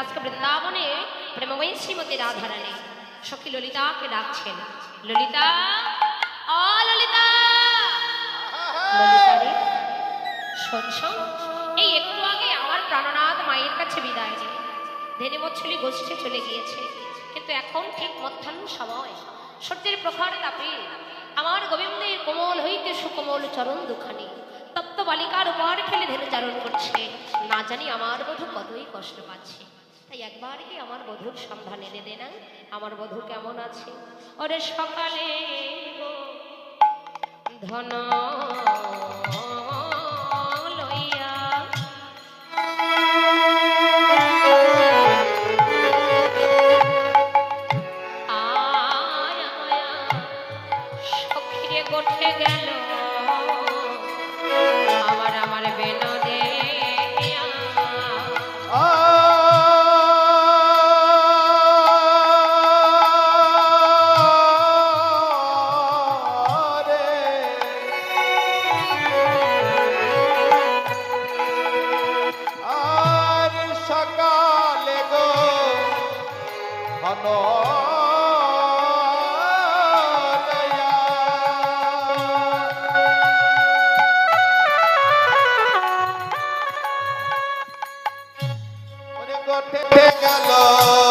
আজকে বৃন্দাবনে প্রেমময়ী শ্রীমতী রাধারানী। সখী ললিতাকে ডাকছেন। ললিতা, অ ললিতা! এই একটু আগে আমার প্রাণনাথ মায়ের কাছে বিদায় নিয়ে ধেনে মচ্ছলি গোষ্ঠী চলে গিয়েছে। কিন্তু এখন ঠিক মধ্যাহ্ন সময়। সত্যের প্রখর তাপে আমার গোবিন্দের কোমল হইতে সুকোমল চরণ দুখানি। তপ্ত বালিকার উপর ফেলে ধেনু চারণ করছে। না জানি আমার বধূ কতই কষ্ট পাচ্ছে। তাই একবার কি আমার বধুর সন্ধান এনে দে না? আমার বধু কেমন আছে? ওরে সকালে ধন গেল। গেল।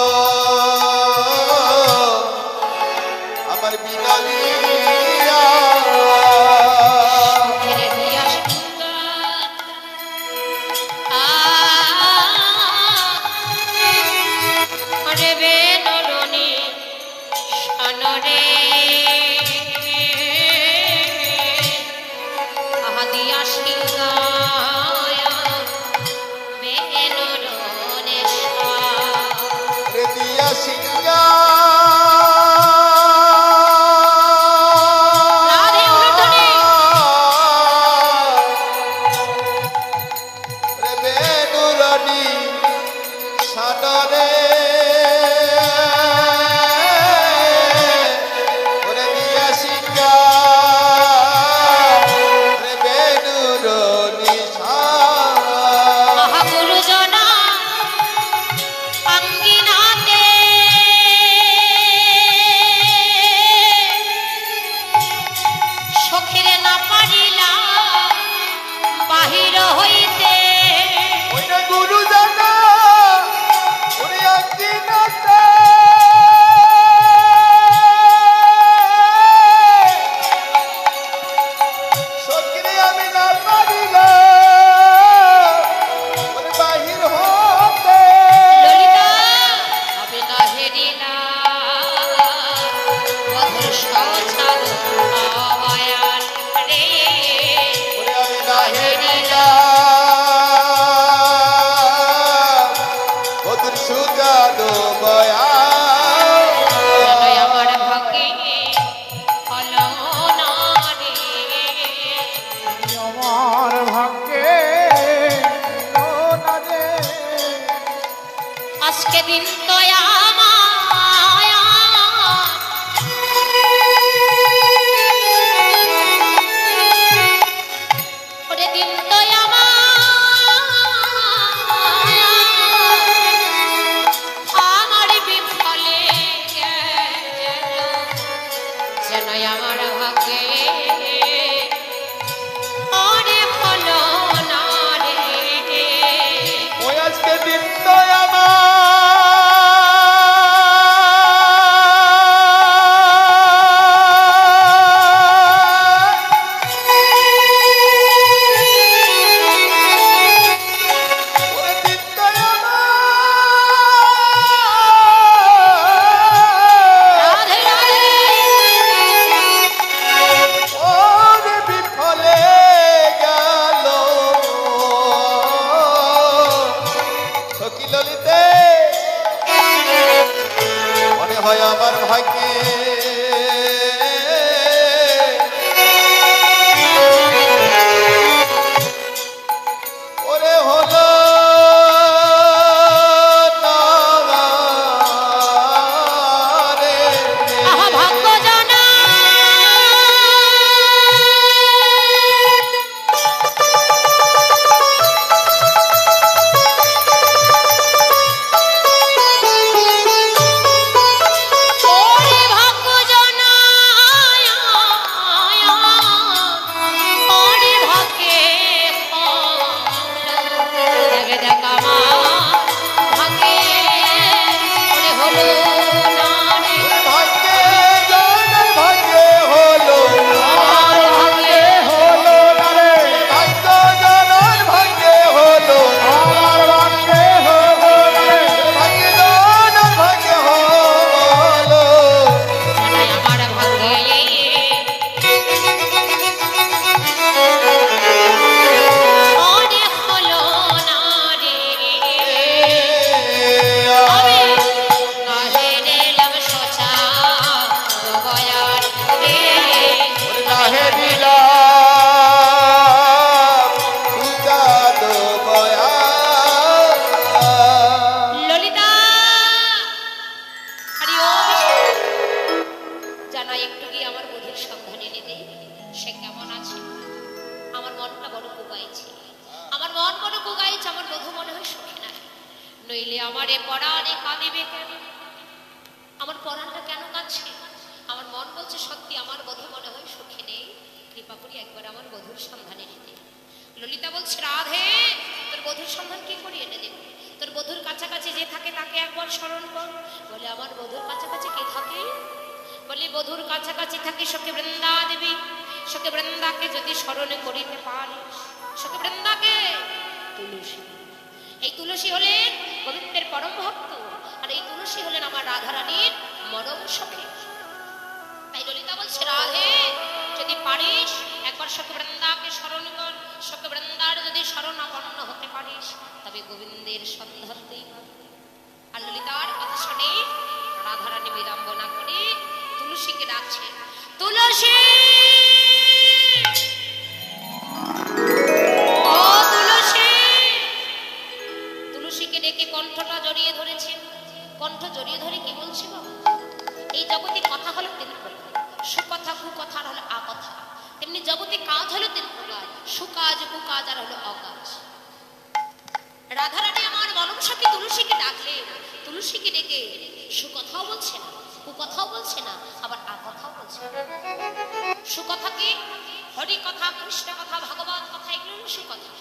আজকে げてかま আমারে পরাণে কাঁদিবে কেন আমার পরাণটা কেন কাঁদছে? আমার মন বলছে, সত্যি, আমার বধূ মনে হয় সুখে নেই। কৃপা করি একবার আমার বধুর সন্ধানে নিতে ললিতা বলছে, রাধে, তোর বধুর সন্ধান কি করে এনে দেব? তোর বধুর কাছাকাছি যে থাকে তাকে একবার স্মরণ কর। বলে, আমার বধুর কাছাকাছি কে থাকে? বলে, বধুর কাছাকাছি থাকে সখী বৃন্দা দেবী। সখী বৃন্দাকে যদি স্মরণে করিতে পারিস, সখী বৃন্দাকে তুলসী। এই তুলসী হলেন গোবিন্দের পরম ভক্ত, আর এই তুলসী হলেন আমার রাধারানীর মরম সখী। তাই ললিতা বলছে, রাধে, যদি পারিস, একবার শোকবৃন্দাকে স্মরণ কর। শোকবৃন্দার যদি শরণাপন্ন হতে পারিস, তবে গোবিন্দের সন্ধান আর ললিতার কথা শুনে রাধারানী বিড়ম্বনা করে তুলসীকে ডাকছে, তুলসী হলো তিন প্রকার সুকাজ কুকাজ আর হলো অকাজ। রাধারানী আমার মনমসাকে তুলসীকে ডাকলে, তুলসীকে ডেকে, সুকথাও বলছে না, কুকথাও বলছে না, আবার আকথাও বলছে সুকথা কি হরি কথা কৃষ্ণ কথা ভগবান কথা এগুলো সুকথা।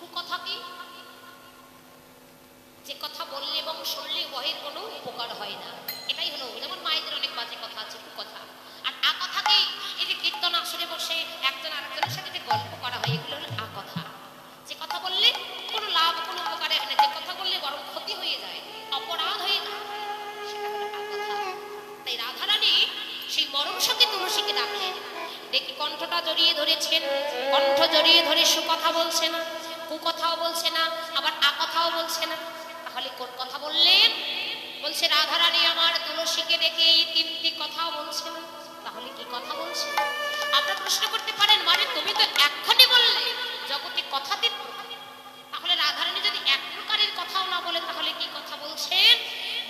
কুকথা কি? যে কথা বললে এবং শুনলে বহের কোনো উপকার হয় না। এটাই হলো, যেমন মায়েদের অনেক কথা বললেন। বলছে, রাধারানী আমার তুলসীকে দেখে এই তিনটি কথাও বলছেন। তাহলে কি কথা বলছেন? আপনারা প্রশ্ন করতে পারেন মানে তুমি তো এক্ষণে বললে, জগতে কথা প্রকার। তাহলে রাধারানী যদি এক প্রকারের কথাও না বলে, তাহলে কি কথা বলছেন?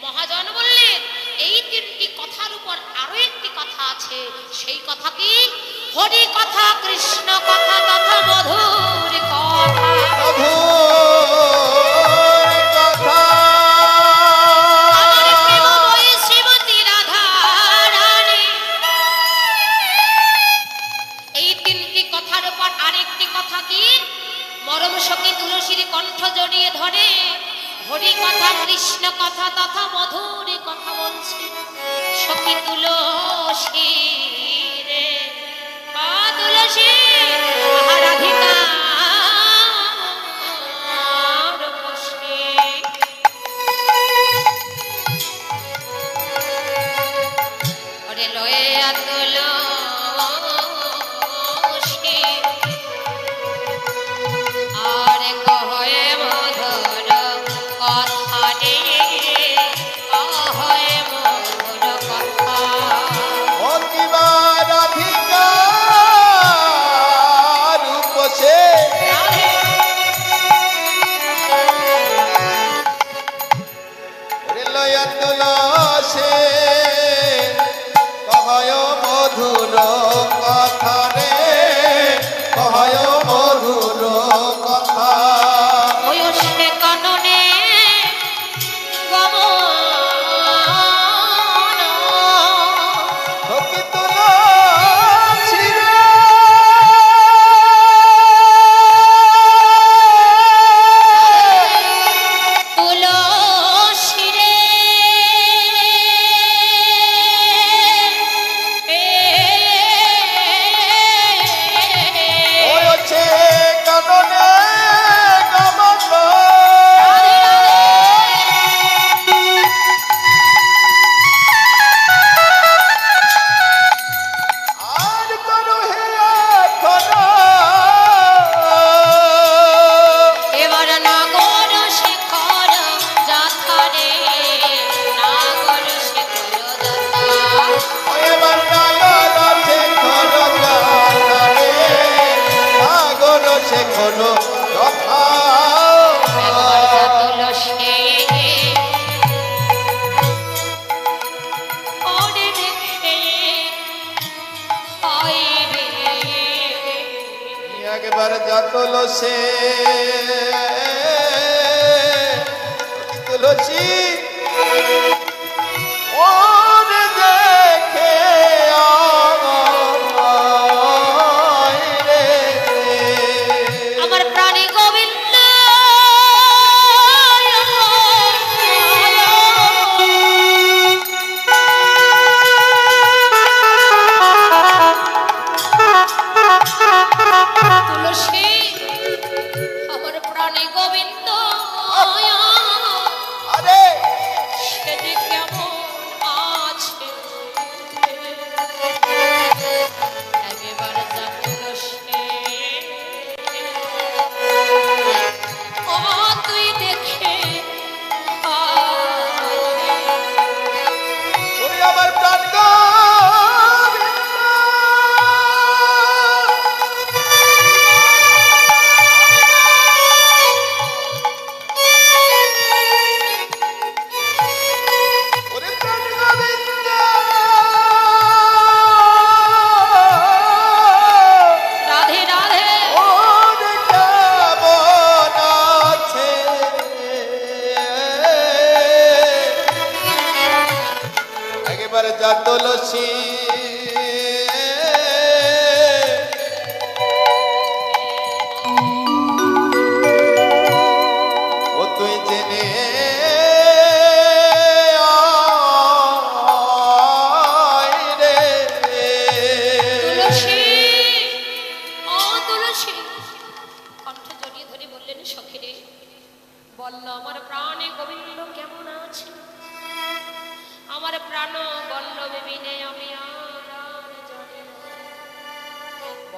মহাজন বললেন, এই তিনটি কথার উপর আরও একটি কথা আছে। সেই কথা কি? হরি কথা, কৃষ্ণ কথা, তথা মধুর যাতল সে তুলসী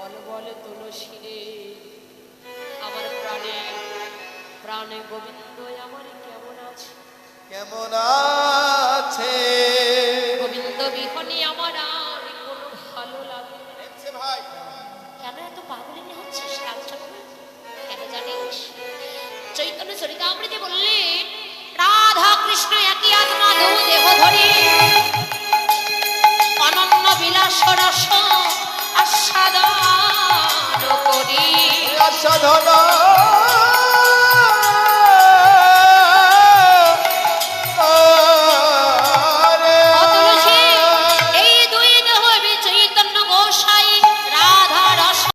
বল বল তুলসী রে। আমার প্রাণে প্রাণে গোবিন্দ আমার কেমন আছে? কেমন আছে? গোবিন্দ বিহনে আমার আর কোনো ভালো লাগে ভাই। কেন এত পাগলিনী হচ্ছিস রামচন্দ্র? কেন জানিস? চৈতন্য চরিতামৃতে বললেন রাধা কৃষ্ণ একই আত্মা দেহ ধরি। অনন্য বিলাস রস আস্বাদন করি। ধনা